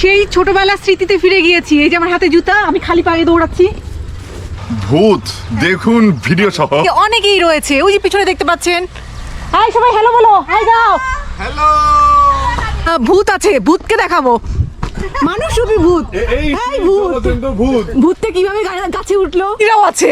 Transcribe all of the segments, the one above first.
সেই ছোটবেলার স্মৃতিতে ফিরে গিয়েছি। এই যে আমার হাতে জুতা আমি খালি পায়ে দৌড়াচ্ছি। ভূত দেখুন ভিডিও সহ। অনেকেই রয়েছে। ওই যে পিছনে দেখতে পাচ্ছেন। হাই সবাই হ্যালো বলো। হাই দাও হ্যালো ভূত আছে ভূতকে দেখাবো। মানুষ রূপী ভূত। এই ভূত ভূত। ভূতটা কীভাবে গাছে উঠল? এরাও আছে।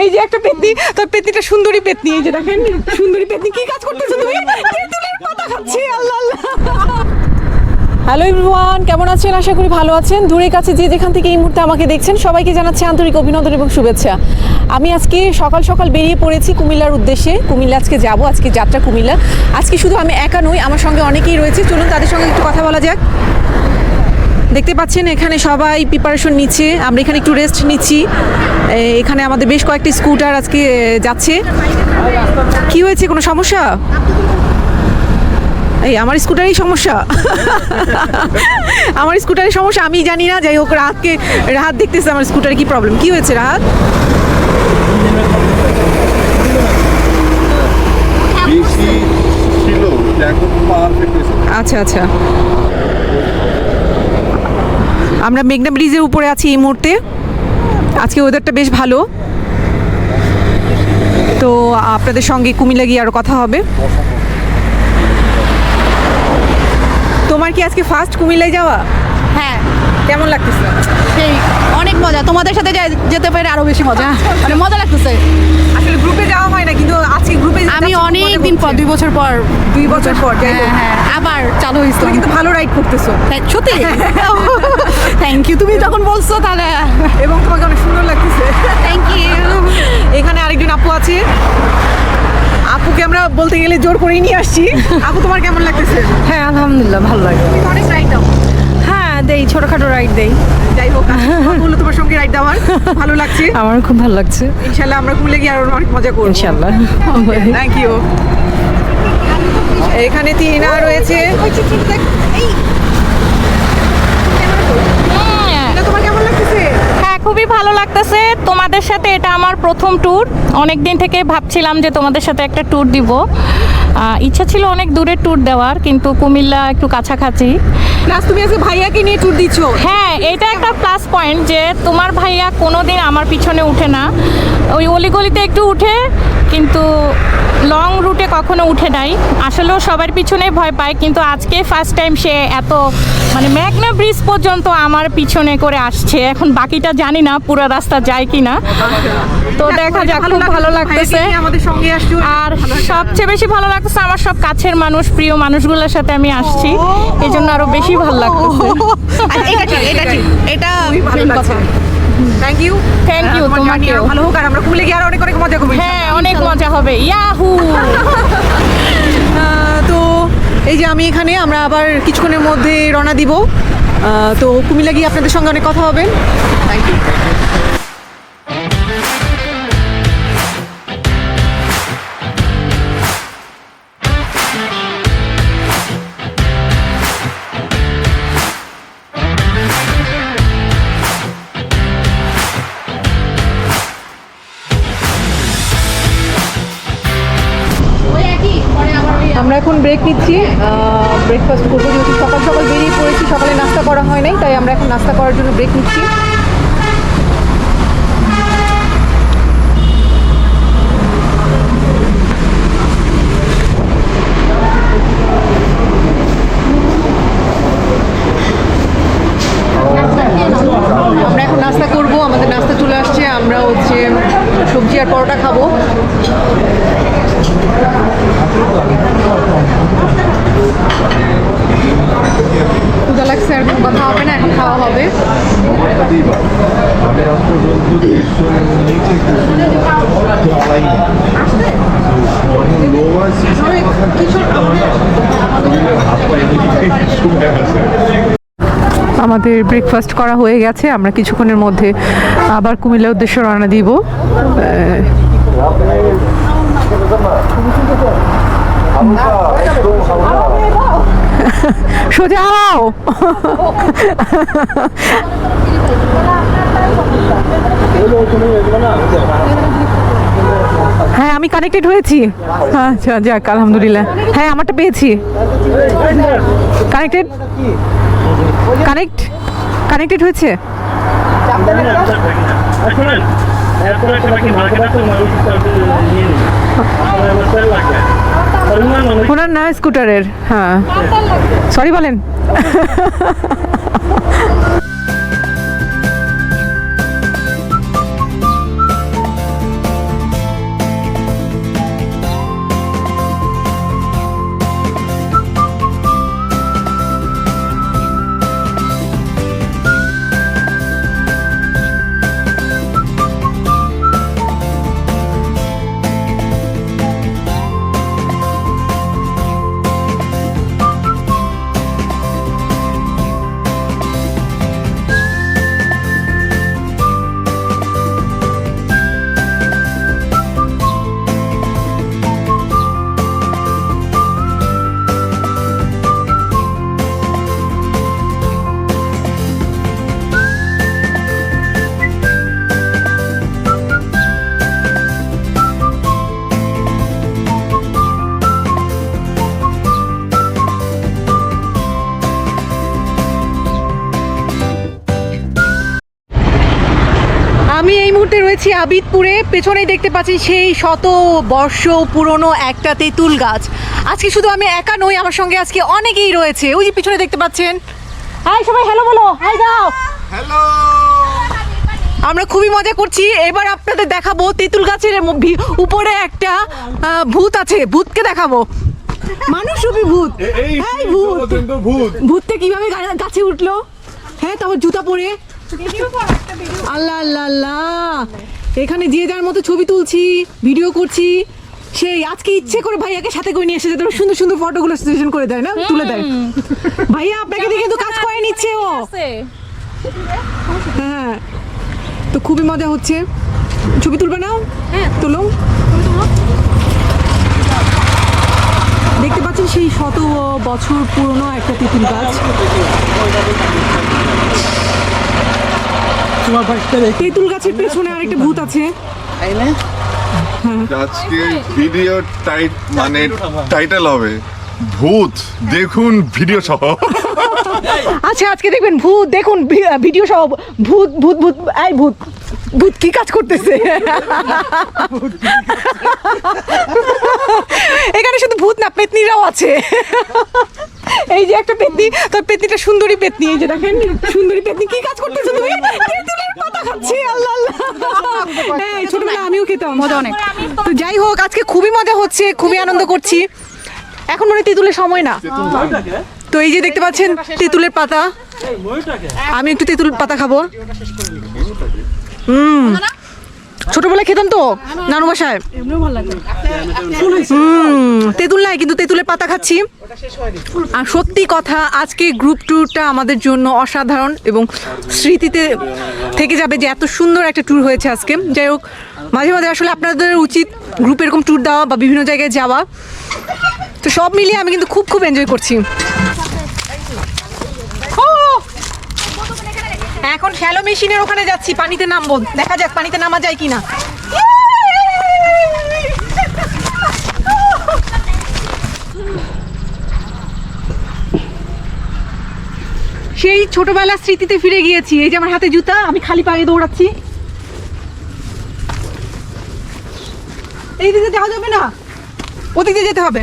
এই যে একটা পেতনি তোর পেতনিটা সুন্দরী পেতনি। এই যে দেখেন সুন্দরী পেতনি কি কাজ করতেছো তুমি? তেঁতুলের পাতা খাচ্ছে আল্লাহ আল্লাহ। হ্যালো এভরিওয়ান, কেমন আছেন? আশা করি ভালো আছেন। দূরের কাছে যে যেখান থেকে এই মুহূর্তে আমাকে দেখছেন, সবাইকে জানাচ্ছি আন্তরিক অভিনন্দন এবং শুভেচ্ছা। আমি আজকে সকাল সকাল বেরিয়ে পড়েছি কুমিল্লার উদ্দেশ্যে। কুমিল্লা আজকে যাব, আজকে যাত্রা কুমিল্লা। আজকে শুধু আমি একা নই, আমার সঙ্গে অনেকেই রয়েছে। চলুন তাদের সঙ্গে একটু কথা বলা যাক। দেখতে পাচ্ছেন, এখানে সবাই প্রিপারেশন নিচ্ছে। আমরা এখানে একটু রেস্ট নিচ্ছি। এখানে আমাদের বেশ কয়েকটি স্কুটার আজকে যাচ্ছে। কি হয়েছে, কোনো সমস্যা? এই আমার স্কুটারই সমস্যা। আমার স্কুটারের সমস্যা আমি জানি না। যাই হোক রাহাতকে রাহাত দেখতেছে আমার স্কুটারে কি প্রবলেম কি হয়েছে রাহাত? আচ্ছা আচ্ছা। আমরা মেঘনা ব্রিজের উপরে আছি এই মুহূর্তে। আজকে ওয়েদারটা বেশ ভালো। তো আপনাদের সঙ্গে কুমিল্লা গিয়ে আরও কথা হবে। তোমার কি আজকে ফার্স্ট কুমিল্লায় যাওয়া? হ্যাঁ। কেমন লাগতেছে? সেই অনেক মজা। তোমাদের সাথে যেতে পেরে আরও বেশি মজা। মানে মজা লাগতেছে। আসলে গ্রুপে যাওয়া হয় না কিন্তু আজকে গ্রুপে আমি অনেক দিন পর দুই বছর পর দুই বছর পর হ্যাঁ হ্যাঁ আবার চালু হয়েছে। তুমি কিন্তু ভালো রাইড করতেছো। সত্যি। থ্যাংক ইউ তুমি যখন বলছো তাহলে। এবং তোমাকে অনেক সুন্দর লাগতেছে। থ্যাংক ইউ এখানে আরেকজন আপু আছে। আপুকে আমরা বলতে গেলে জোর করেই নিয়ে আসছি। আপু তোমার কেমন লাগতেছে? হ্যাঁ আলহামদুলিল্লাহ ভালো লাগে অনেক রাইড দাও। হ্যাঁ দেই ছোটখাটো রাইড দেই। যাই হোক বলল তোমার সঙ্গে রাইড দেওয়ার। ভালো লাগছে। আমার খুব ভালো লাগছে। ইনশাল্লাহ আমরা কুমিল্লা গিয়ে আরও অনেক মজা করব। ইনশাল্লাহ। থ্যাংক ইউ এখানে তিনা রয়েছে তিনা, তোমার কেমন লাগতেছে হ্যাঁ খুবই ভালো লাগতেছে। তোমাদের সাথে এটা আমার প্রথম ট্যুর অনেক দিন থেকে ভাবছিলাম যে তোমাদের সাথে একটা ট্যুর দিব। ইচ্ছা ছিল অনেক দূরের ট্যুর দেওয়ার কিন্তু কুমিল্লা একটু কাছাকাছি। প্লাস তুমি আজকে ভাইয়াকে নিয়ে ট্যুর দিচ্ছ? হ্যাঁ এটা একটা প্লাস পয়েন্ট যে তোমার ভাইয়া কোনোদিন আমার পিছনে উঠে না। ওই অলিগলিতে একটু উঠে কিন্তু লং রুটে কখনো উঠে নাই। আসলেও সবার পিছনে ভয় পায় কিন্তু আজকে ফার্স্ট টাইম সে এত মানে ম্যাগনা ব্রিজ পর্যন্ত আমার পিছনে করে আসছে। এখন বাকিটা জানি না পুরো রাস্তা যায় কি না তো দেখা যাক খুব ভালো লাগতেছে। আমাদের সঙ্গে আসছো। আর সবচেয়ে বেশি ভালো লাগতেছে আমার সব কাছের মানুষ প্রিয় মানুষগুলোর সাথে আমি আসছি। এই জন্য আরও বেশি ভালো লাগতেছে। এটা ঠিক এটা ঠিক। এটা ভালো লাগছে কথা। থ্যাংক ইউ থ্যাংক ইউ তোমাকেও। ভালো হোক আর আমরা কুলে গিয়ে আরও অনেক অনেক মজা করব হ্যাঁ অনেক মজা হবে। ইয়াহু তো এই যে আমি এখানে আমরা আবার কিছুক্ষণের মধ্যে রওনা দিব। তো কুমিল্লা গিয়ে আপনাদের সঙ্গে অনেক কথা হবে। থ্যাংক ইউ আমরা এখন ব্রেক নিচ্ছি। ব্রেকফাস্ট করব যেহেতু সকাল সকাল বেরিয়ে পড়েছি, সকালে নাস্তা করা হয় নাই, তাই আমরা এখন নাস্তা করার জন্য ব্রেক নিচ্ছি আমরা এখন নাস্তা করব আমাদের নাস্তা চলে আসছে আমরা হচ্ছে সবজি আর পরোটা খাব কোনো কথা হবে না এখন খাওয়া হবে। আমাদের ব্রেকফাস্ট করা হয়ে গেছে আমরা কিছুক্ষণের মধ্যে আবার কুমিল্লার উদ্দেশ্যে রওনা দিব। সোজা। হ্যাঁ আমি কানেক্টেড হয়েছি। আচ্ছা যাক, আলহামদুলিল্লাহ। হ্যাঁ আমারটা পেয়েছি। কানেক্টেড কানেক্ট কানেক্টেড হয়েছে? এরপরে একটা বাকি মানুষ ওনার না স্কুটারের হ্যাঁ। সরি বলেন। রয়েছি আবিদপুরে। পেছনেই দেখতে পাচ্ছি সেই শত বর্ষ পুরনো একটা তেঁতুল গাছ। আজকে শুধু আমি একা নই আমার সঙ্গে আজকে অনেকেই রয়েছে। ওই যে পিছনে দেখতে পাচ্ছেন। হাই সবাই হ্যালো বলো। হাই দাও। হ্যালো আমরা খুবই মজা করছি। এবার আপনাদের দেখাবো তেঁতুল গাছের উপরে একটা ভূত আছে। ভূতকে দেখাবো। মানুষ রূপী ভূত হ্যাঁ ভূত। ভূত। ভূতটা কীভাবে গাছে উঠল? হ্যাঁ তারপর জুতা পরে। আল্লাহ আল্লাহ আল্লাহ। এখানে যে যার মতো ছবি তুলছি ভিডিও করছি সেই আজকে ইচ্ছে করে ভাইয়াকে সাথে করে নিয়ে এসেছে সুন্দর সুন্দর ফটোগুলো সিলেকশন করে দেয় না? তুলে দেয়। ভাইয়া আপনাকে দেখে কিন্তু কাজ করে নিচ্ছে ও। হ্যাঁ। তো খুবই মজা হচ্ছে। ছবি তুলবে না? হ্যাঁ। তোলো। দেখতে পাচ্ছেন সেই শত বছর পুরনো একটা তেঁতুল গাছ। তেঁতুল গাছের পেছনে আরেকটা ভূত আছে। আজকে ভিডিও টাইট মানে টাইটেল হবে ভূত। দেখুন ভিডিও সহ। আচ্ছা আজকে দেখবেন ভূত দেখুন ভি- ভিডিও সহ ভূত ভূত ভূত এই ভূত ভূত কি কাজ করতেছে? এখানে শুধু ভূত না পেতনিরাও আছে। এই যে একটা পেতনি তো পেতনিটা সুন্দরী পেতনি এই যে দেখেন সুন্দরী পেতনি কি কাজ করতেছে তুমি? খাচ্ছি আল্লাহ আল্লাহ। এই ছোটবেলা আমিও খেতাম। মজা অনেক। তো যাই হোক আজকে খুবই মজা হচ্ছে খুবই আনন্দ করছি। এখন মনে হয় তেঁতুলের সময় না। তো এই যে দেখতে পাচ্ছেন তেঁতুলের পাতা। আমি একটু তেঁতুল পাতা খাব। হুম। ছোটবেলায় খেতাম তো নানু বাসায় তেঁতুল নাই কিন্তু তেঁতুলের পাতা খাচ্ছি। আর সত্যি কথা আজকে গ্রুপ ট্যুরটা আমাদের জন্য অসাধারণ এবং স্মৃতিতে থেকে যাবে যে এত সুন্দর একটা ট্যুর হয়েছে আজকে। যাই হোক মাঝে মাঝে আসলে আপনাদের উচিত গ্রুপ এরকম ট্যুর দেওয়া বা বিভিন্ন জায়গায় যাওয়া। তো সব মিলিয়ে আমি কিন্তু খুব খুব এনজয় করছি ও! এখন শ্যালো মেশিনের ওখানে যাচ্ছি, পানিতে নামবো। দেখা যাক পানিতে নামা যায় কিনা। সেই ছোটবেলার স্মৃতিতে ফিরে গিয়েছি। এই যে আমার হাতে জুতা, আমি খালি পায়ে দৌড়াচ্ছি। এই দিকে যাওয়া যাবে না? ওদিকে যেতে হবে।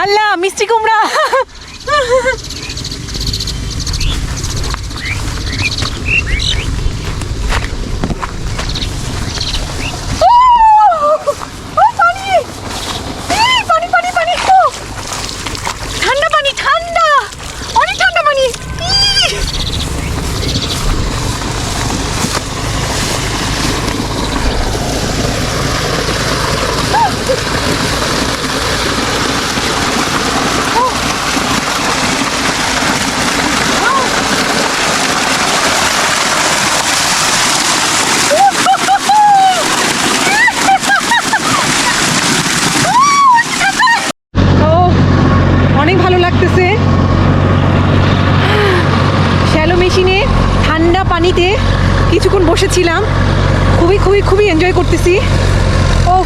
আল্লাহ মিষ্টি কুমড়া। কিছুক্ষণ বসেছিলাম। খুবই খুবই খুবই এনজয় করতেছি। ও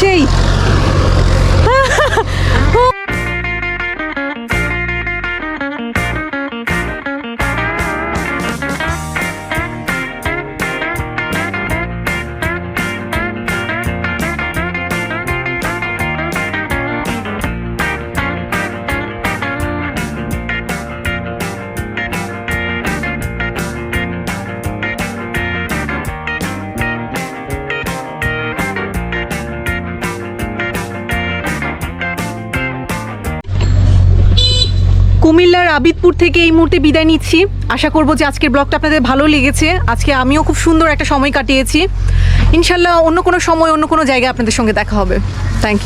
সেই। কুমিল্লার আবিদপুর থেকে এই মুহূর্তে বিদায় নিচ্ছি। আশা করব যে আজকের ব্লগটা আপনাদের ভালো লেগেছে। আজকে আমিও খুব সুন্দর একটা সময় কাটিয়েছি। ইনশাল্লাহ অন্য কোনো সময়, অন্য কোনো জায়গায় আপনাদের সঙ্গে দেখা হবে। Thank you